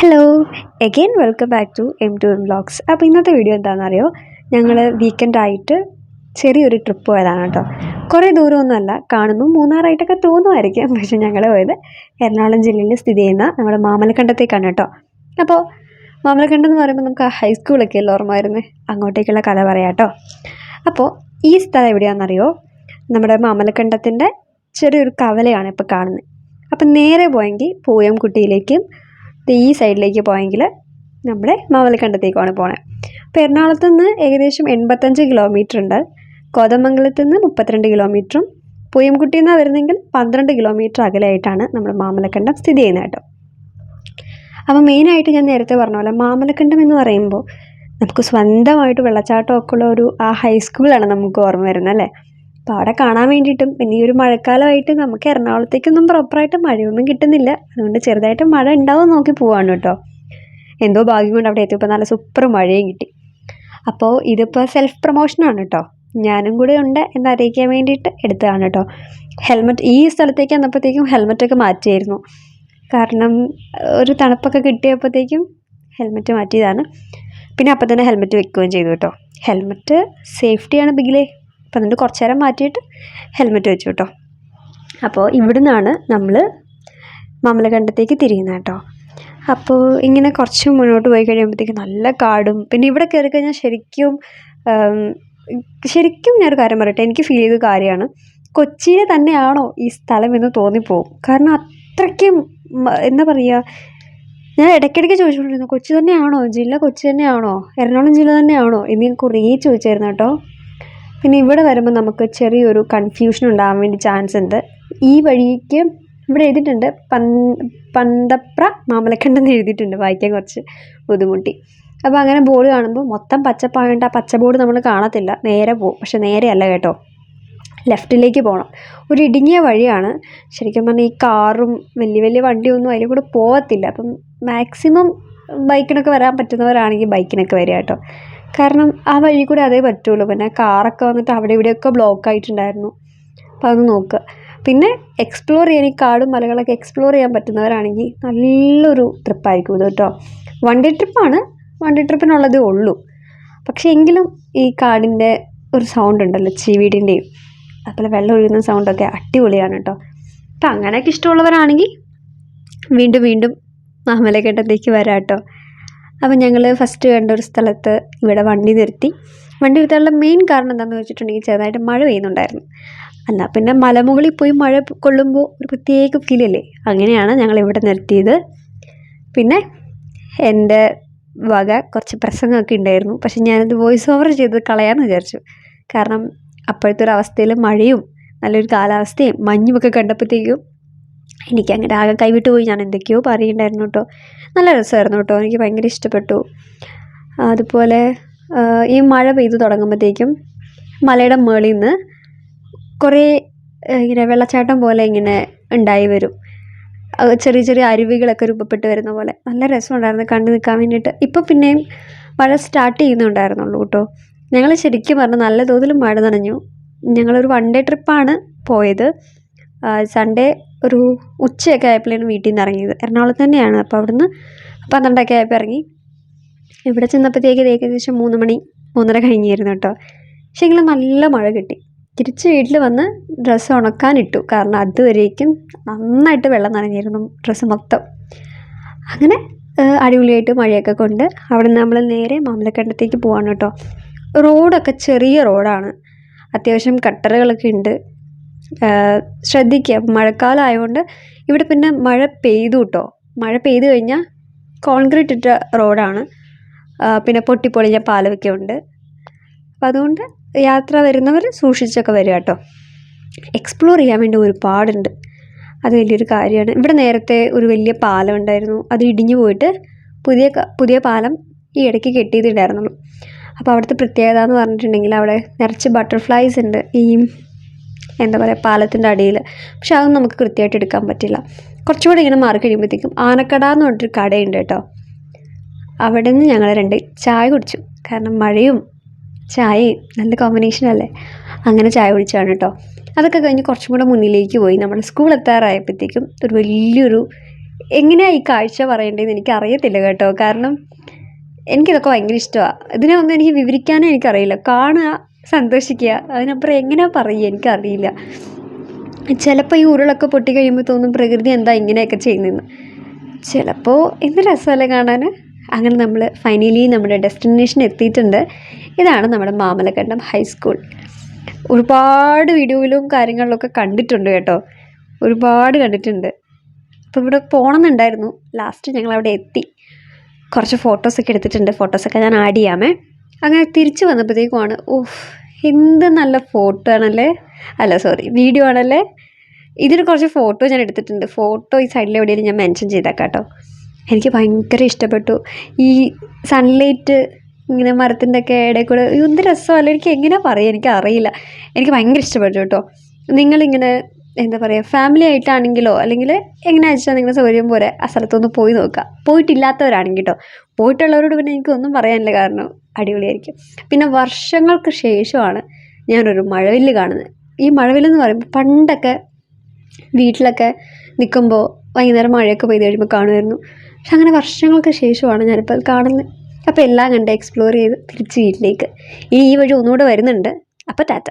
Hello again welcome back to M two M vlogs അപ്പോൾ ഇന്നത്തെ video എന്താണെന്നറിയോ? ഞങ്ങൾ വീക്കെൻഡായിട്ട് ചെറിയൊരു ട്രിപ്പ് പോയതാണ് കേട്ടോ. കുറേ ദൂരമൊന്നുമല്ല കാണുമ്പോൾ മൂന്നാറായിട്ടൊക്കെ തോന്നുമായിരിക്കും. പക്ഷെ ഞങ്ങൾ പോയത് എറണാകുളം ജില്ലയിൽ സ്ഥിതി ചെയ്യുന്ന നമ്മുടെ മാമലക്കണ്ടത്തേക്കാണ് കേട്ടോ. അപ്പോൾ മാമലക്കണ്ടം എന്ന് പറയുമ്പോൾ നമുക്ക് ഹൈസ്കൂളൊക്കെ അല്ലേ ഓർമ്മ വരുന്നത് അങ്ങോട്ടേക്കുള്ള കഥ പറയാം കേട്ടോ. അപ്പോൾ ഈ സ്ഥലം എവിടെയാണെന്നറിയോ? നമ്മുടെ മാമലക്കണ്ടത്തിന്റെ ചെറിയൊരു കവലയാണ് ഇപ്പോൾ കാണുന്നത് അപ്പം നേരെ പോയെങ്കിൽ പൂയംകുട്ടിയിലേക്കും ഈ സൈഡിലേക്ക് പോയെങ്കിൽ നമ്മുടെ മാവലക്കണ്ടത്തേക്കാണ് പോണത് അപ്പോൾ എറണാകുളത്ത് നിന്ന് ഏകദേശം എൺപത്തഞ്ച് കിലോമീറ്റർ ഉണ്ട്. കോതമംഗലത്ത് നിന്ന് മുപ്പത്തിരണ്ട് കിലോമീറ്ററും പൂയംകുട്ടിയിൽ നിന്നാണ് വരുന്നെങ്കിൽ പന്ത്രണ്ട് കിലോമീറ്റർ അകലെയായിട്ടാണ് നമ്മൾ മാമലക്കണ്ടം സ്ഥിതി ചെയ്യുന്നത് കേട്ടോ. അപ്പോൾ മെയിനായിട്ട് ഞാൻ നേരത്തെ പറഞ്ഞ പോലെ മാമലക്കണ്ടം എന്ന് പറയുമ്പോൾ നമുക്ക് സ്വന്തമായിട്ട് വെള്ളച്ചാട്ടമൊക്കെ ഉള്ള ഒരു ആ ഹൈസ്കൂളാണ് നമുക്ക് ഓർമ്മ വരുന്നത് അല്ലേ? അപ്പോൾ അവിടെ കാണാൻ വേണ്ടിയിട്ടും പിന്നെ ഈ ഒരു മഴക്കാലമായിട്ട് നമുക്ക് എറണാകുളത്തേക്കൊന്നും പ്രോപ്പറായിട്ട് മഴയൊന്നും കിട്ടുന്നില്ല. അതുകൊണ്ട് ചെറുതായിട്ട് മഴ ഉണ്ടാവും നോക്കി പോവാണ് കേട്ടോ. എന്തോ ഭാഗ്യം കൊണ്ട് അവിടെ എത്തിയപ്പോൾ നല്ല സൂപ്പർ മഴയും കിട്ടി. അപ്പോൾ ഇതിപ്പോൾ സെൽഫ് പ്രൊമോഷനാണ് കേട്ടോ. ഞാനും കൂടെ ഉണ്ട് എന്ന് അറിയിക്കാൻ വേണ്ടിയിട്ട് എടുത്തതാണ് കേട്ടോ. ഹെൽമെറ്റ് ഈ സ്ഥലത്തേക്ക് വന്നപ്പോഴത്തേക്കും ഹെൽമെറ്റൊക്കെ മാറ്റിയായിരുന്നു. കാരണം ഒരു തണുപ്പൊക്കെ കിട്ടിയപ്പോഴത്തേക്കും ഹെൽമെറ്റ് മാറ്റിയതാണ്. പിന്നെ അപ്പം തന്നെ ഹെൽമെറ്റ് വെക്കുകയും ചെയ്തു കേട്ടോ. ഹെൽമെറ്റ് സേഫ്റ്റിയാണ് ബിഗിലേ. അപ്പം എന്നിട്ട് കുറച്ച് നേരം മാറ്റിയിട്ട് ഹെൽമെറ്റ് വെച്ചു കേട്ടോ അപ്പോൾ ഇവിടുന്നാണ് നമ്മൾ മമലകണ്ഠത്തേക്ക് തിരിയുന്നത് കേട്ടോ. അപ്പോൾ ഇങ്ങനെ കുറച്ച് മുന്നോട്ട് പോയി കഴിയുമ്പോഴത്തേക്ക് നല്ല കാടും. പിന്നെ ഇവിടെ കയറി കഴിഞ്ഞാൽ ശരിക്കും ശരിക്കും ഞാനൊരു കാര്യം പറയട്ടെ എനിക്ക് ഫീൽ ചെയ്ത കാര്യമാണ്. കൊച്ചിയിലെ തന്നെയാണോ ഈ സ്ഥലം എന്ന് തോന്നിപ്പോവും. കാരണം അത്രയ്ക്കും എന്താ പറയുക ഞാൻ ഇടയ്ക്കിടയ്ക്ക് ചോദിച്ചുകൊണ്ടിരുന്നു കൊച്ചി തന്നെയാണോ? ജില്ല കൊച്ചി തന്നെയാണോ? എറണാകുളം ജില്ല തന്നെയാണോ? എന്ന് ഞാൻ കുറേ ചോദിച്ചായിരുന്നു കേട്ടോ. പിന്നെ ഇവിടെ വരുമ്പോൾ നമുക്ക് ചെറിയൊരു കൺഫ്യൂഷൻ ഉണ്ടാകാൻ വേണ്ടി ചാൻസ് ഉണ്ട്. ഈ വഴിക്ക് ഇവിടെ എഴുതിയിട്ടുണ്ട് പന്തപ്ര മാമലക്കണ്ടെന്ന് എഴുതിയിട്ടുണ്ട് വായിക്കാൻ കുറച്ച് ബുദ്ധിമുട്ടി. അപ്പോൾ അങ്ങനെ ബോർഡ് കാണുമ്പോൾ മൊത്തം പച്ചപ്പായതുകൊണ്ട് ആ പച്ച ബോർഡ് നമ്മൾ കാണത്തില്ല. നേരെ പോകും പക്ഷെ നേരെയല്ല കേട്ടോ. ലെഫ്റ്റിലേക്ക് പോകണം ഒരു ഇടുങ്ങിയ വഴിയാണ്. ശരിക്കും പറഞ്ഞാൽ ഈ കാറും വലിയ വലിയ വണ്ടിയൊന്നും അതിൽ കൂടെ പോകത്തില്ല അപ്പം മാക്സിമം ബൈക്കിനൊക്കെ വരാൻ പറ്റുന്നവരാണെങ്കിൽ ബൈക്കിനൊക്കെ വരിക കേട്ടോ. കാരണം ആ വഴി കൂടെ അതേ പറ്റുള്ളൂ. പിന്നെ കാറൊക്കെ വന്നിട്ട് അവിടെ ഇവിടെയൊക്കെ ബ്ലോക്ക് ആയിട്ടുണ്ടായിരുന്നു. അപ്പോൾ അതൊന്ന് നോക്കുക പിന്നെ എക്സ്പ്ലോർ ചെയ്യാൻ ഈ കാടും മലകളൊക്കെ എക്സ്പ്ലോർ ചെയ്യാൻ പറ്റുന്നവരാണെങ്കിൽ നല്ലൊരു ട്രിപ്പായിരിക്കും ഇത് കേട്ടോ. വണ്ടി ട്രിപ്പാണ് വണ്ടി ട്രിപ്പിനുള്ളതേ ഉള്ളൂ. പക്ഷേ എങ്കിലും ഈ കാടിന്റെ ഒരു സൗണ്ട് ഉണ്ടല്ലോ ചീവീടിന്റെയും അതുപോലെ വെള്ളം ഒഴുകുന്ന സൗണ്ടൊക്കെ അടിപൊളിയാണ് കേട്ടോ. അപ്പം അങ്ങനെയൊക്കെ ഇഷ്ടമുള്ളവരാണെങ്കിൽ വീണ്ടും വീണ്ടും മാമലക്കണ്ടത്തേക്ക് വരാം കേട്ടോ. അപ്പം ഞങ്ങൾ ഫസ്റ്റ് കണ്ട ഒരു സ്ഥലത്ത് ഇവിടെ വണ്ടി നിർത്തി. വണ്ടി നിർത്താനുള്ള മെയിൻ കാരണം എന്താണെന്ന് വെച്ചിട്ടുണ്ടെങ്കിൽ ചെറുതായിട്ട് മഴ പെയ്യുന്നുണ്ടായിരുന്നു. എന്നാൽ പിന്നെ മലമുകളിൽ പോയി മഴ കൊള്ളുമ്പോൾ ഒരു പ്രത്യേക ഫീലല്ലേ അങ്ങനെയാണ് ഞങ്ങൾ ഇവിടെ നിർത്തിയത്. പിന്നെ എന്റെ വക കുറച്ച് പ്രസംഗമൊക്കെ ഉണ്ടായിരുന്നു. പക്ഷെ ഞാനത് വോയിസ് ഓവർ ചെയ്ത് കളയാമെന്ന് വിചാരിച്ചു. കാരണം അപ്പോഴത്തെ ഒരു അവസ്ഥയിൽ മഴയും നല്ലൊരു കാലാവസ്ഥയും മഞ്ഞുമൊക്കെ കണ്ടപ്പോഴത്തേക്കും എനിക്ക് അങ്ങനെ ആകെ കൈവിട്ട് പോയി. ഞാൻ എന്തൊക്കെയോ പറയുണ്ടായിരുന്നു കേട്ടോ. നല്ല രസമായിരുന്നു കേട്ടോ. എനിക്ക് ഭയങ്കര ഇഷ്ടപ്പെട്ടു. അതുപോലെ ഈ മഴ പെയ്തു തുടങ്ങുമ്പോഴത്തേക്കും മലയുടെ മുകളിൽ നിന്ന് കുറേ ഇങ്ങനെ വെള്ളച്ചാട്ടം പോലെ ഇങ്ങനെ ഉണ്ടായി വരും. ചെറിയ ചെറിയ അരുവികളൊക്കെ രൂപപ്പെട്ട് വരുന്ന പോലെ. നല്ല രസമുണ്ടായിരുന്നു കണ്ടു നിൽക്കാൻ വേണ്ടിയിട്ട്. ഇപ്പം പിന്നെയും മഴ സ്റ്റാർട്ട് ചെയ്യുന്നുണ്ടായിരുന്നുള്ളൂ കേട്ടോ. ഞങ്ങൾ ശരിക്കും പറഞ്ഞാൽ നല്ല തോതിൽ മഴ നനഞ്ഞു. ഞങ്ങളൊരു വൺ ഡേ ട്രിപ്പാണ് പോയത്. സൺഡേ ഒരു ഉച്ചയൊക്കെ ആയപ്പോഴാണ് വീട്ടിൽ നിന്ന് ഇറങ്ങിയത്. എറണാകുളത്ത് തന്നെയാണ്. അപ്പോൾ അവിടുന്ന് പന്ത്രണ്ടൊക്കെ ആയപ്പോൾ ഇറങ്ങി. ഇവിടെ ചെന്നപ്പോഴത്തേക്ക് ഏകദേശം മൂന്ന് മണി മൂന്നര കഴിഞ്ഞിരുന്നു കേട്ടോ. പക്ഷേ എങ്കിലും നല്ല മഴ കിട്ടി. തിരിച്ച് വീട്ടിൽ വന്ന് ഡ്രസ്സ് ഉണക്കാനിട്ടു കാരണം അതുവരേക്കും നന്നായിട്ട് വെള്ളം നനഞ്ഞിരുന്നു ഡ്രസ്സ് മൊത്തം. അങ്ങനെ അടിപൊളിയായിട്ട് മഴയൊക്കെ കൊണ്ട് അവിടെ നമ്മൾ നേരെ മാമലക്കണ്ടത്തേക്ക് പോവാണ് കേട്ടോ. റോഡൊക്കെ ചെറിയ റോഡാണ്. അത്യാവശ്യം കട്ടറുകളൊക്കെ ഉണ്ട്. ശ്രദ്ധിക്കുക. മഴക്കാലം ആയതുകൊണ്ട് ഇവിടെ പിന്നെ മഴ പെയ്തു കേട്ടോ മഴ പെയ്തു കഴിഞ്ഞാൽ കോൺക്രീറ്റ് ഇട്ട റോഡാണ് പിന്നെ പൊട്ടിപ്പൊളിഞ്ഞ പാലമൊക്കെ ഉണ്ട്. അപ്പോൾ അതുകൊണ്ട് യാത്ര വരുന്നവർ സൂക്ഷിച്ചൊക്കെ വരിക കേട്ടോ എക്സ്പ്ലോർ ചെയ്യാൻ വേണ്ടി ഒരുപാടുണ്ട്. അത് വലിയൊരു കാര്യമാണ്. ഇവിടെ നേരത്തെ ഒരു വലിയ പാലം ഉണ്ടായിരുന്നു. അത് ഇടിഞ്ഞു പോയിട്ട് പുതിയ പുതിയ പാലം ഈ ഇടയ്ക്ക് കെട്ടിയിട്ടുണ്ടായിരുന്നുള്ളൂ അപ്പോൾ അവിടുത്തെ പ്രത്യേകത എന്ന് പറഞ്ഞിട്ടുണ്ടെങ്കിൽ അവിടെ നിറച്ച് ബട്ടർഫ്ലൈസ് ഉണ്ട്. ഈ എന്താ പറയുക പാലത്തിന്റെ അടിയിൽ. പക്ഷെ അതൊന്നും നമുക്ക് കൃത്യമായിട്ട് എടുക്കാൻ പറ്റില്ല. കുറച്ചുകൂടി ഇങ്ങനെ മാറി കഴിയുമ്പോഴത്തേക്കും ആനക്കട എന്ന് പറഞ്ഞിട്ടൊരു കടയുണ്ട് കേട്ടോ. അവിടെ നിന്ന് ഞങ്ങൾ രണ്ട് ചായ കുടിച്ചു. കാരണം മഴയും ചായയും നല്ല കോമ്പിനേഷൻ അല്ലേ? അങ്ങനെ ചായ കുടിച്ചാണ് കേട്ടോ. അതൊക്കെ കഴിഞ്ഞ് കുറച്ചും കൂടെ മുന്നിലേക്ക് പോയി. നമ്മുടെ സ്കൂൾ എത്താറായപ്പോഴത്തേക്കും ഒരു വലിയൊരു എങ്ങനെയാണ് ഈ കാഴ്ച പറയേണ്ടതെന്ന് എനിക്ക് അറിയത്തില്ല കേട്ടോ. കാരണം എനിക്കിതൊക്കെ ഭയങ്കര ഇഷ്ടമാണ്. ഇതിനെ ഒന്നും എനിക്ക് വിവരിക്കാനും എനിക്കറിയില്ല. കാണുക സന്തോഷിക്കുക. അതിനപ്പുറം എങ്ങനെയാ പറയുക? എനിക്കറിയില്ല. ചിലപ്പോൾ ഈ ഉരുളൊക്കെ പൊട്ടി കഴിയുമ്പോൾ തോന്നും പ്രകൃതി എന്താ ഇങ്ങനെയൊക്കെ ചെയ്യുന്നതെന്ന്. ചിലപ്പോൾ എന്ത് രസമല്ലേ കാണാൻ അങ്ങനെ നമ്മൾ ഫൈനലി നമ്മുടെ ഡെസ്റ്റിനേഷൻ എത്തിയിട്ടുണ്ട്. ഇതാണ് നമ്മുടെ മാമലക്കണ്ടം ഹൈസ്കൂൾ ഒരുപാട് വീഡിയോയിലും കാര്യങ്ങളിലൊക്കെ കണ്ടിട്ടുണ്ട് കേട്ടോ. ഒരുപാട് കണ്ടിട്ടുണ്ട്. അപ്പോൾ ഇവിടെ പോകണമെന്നുണ്ടായിരുന്നു ലാസ്റ്റ് ഞങ്ങൾ അവിടെ എത്തി. കുറച്ച് ഫോട്ടോസൊക്കെ എടുത്തിട്ടുണ്ട്. ഫോട്ടോസൊക്കെ ഞാൻ ആഡ് ചെയ്യാമേ. അങ്ങനെ തിരിച്ച് വന്നപ്പോഴത്തേക്കുമാണ് ഓഹ് എന്ത് നല്ല ഫോട്ടോ ആണല്ലേ? അല്ല സോറി വീഡിയോ ആണല്ലേ? ഇതിന് കുറച്ച് ഫോട്ടോ ഞാൻ എടുത്തിട്ടുണ്ട്. ഫോട്ടോ ഈ സൈഡിൽ എവിടെയെങ്കിലും ഞാൻ മെൻഷൻ ചെയ്തേക്കാം കേട്ടോ. എനിക്ക് ഭയങ്കര ഇഷ്ടപ്പെട്ടു. ഈ സൺലൈറ്റ് ഇങ്ങനെ മരത്തിന്റെ ഒക്കെ ഇടയിൽ കൂടെ എന്ത് രസമല്ല? എനിക്ക് എങ്ങനെ പറയുക? എനിക്ക് അറിയില്ല. എനിക്ക് ഭയങ്കര ഇഷ്ടപ്പെട്ടു കേട്ടോ. നിങ്ങളിങ്ങനെ എന്താ പറയുക ഫാമിലി ആയിട്ടാണെങ്കിലോ അല്ലെങ്കിൽ എങ്ങനെയാ വെച്ചാൽ നിങ്ങളുടെ സൗകര്യം പോലെ ആ സ്ഥലത്തൊന്ന് പോയി നോക്കുക. പോയിട്ടില്ലാത്തവരാണെങ്കിൽ കേട്ടോ. പോയിട്ടുള്ളവരോട് പിന്നെ എനിക്കൊന്നും പറയാനില്ല കാരണം. അടിപൊളിയായിരിക്കും. പിന്നെ വർഷങ്ങൾക്ക് ശേഷമാണ് ഞാനൊരു മഴവില്ല് കാണുന്നത്. ഈ മഴവില്ലെന്ന് പറയുമ്പോൾ പണ്ടൊക്കെ വീട്ടിലൊക്കെ നിൽക്കുമ്പോൾ വൈകുന്നേരം മഴയൊക്കെ പെയ്ത് കഴിയുമ്പോൾ കാണുമായിരുന്നു. പക്ഷെ അങ്ങനെ വർഷങ്ങൾക്ക് ശേഷമാണ് ഞാനിപ്പോൾ അത് കാണുന്നത്. അപ്പോൾ എല്ലാം കണ്ട് എക്സ്പ്ലോർ ചെയ്ത് തിരിച്ച് വീട്ടിലേക്ക്. ഇനി ഈ വഴി ഒന്നുകൂടെ വരുന്നുണ്ട്. അപ്പോൾ ടാറ്റ.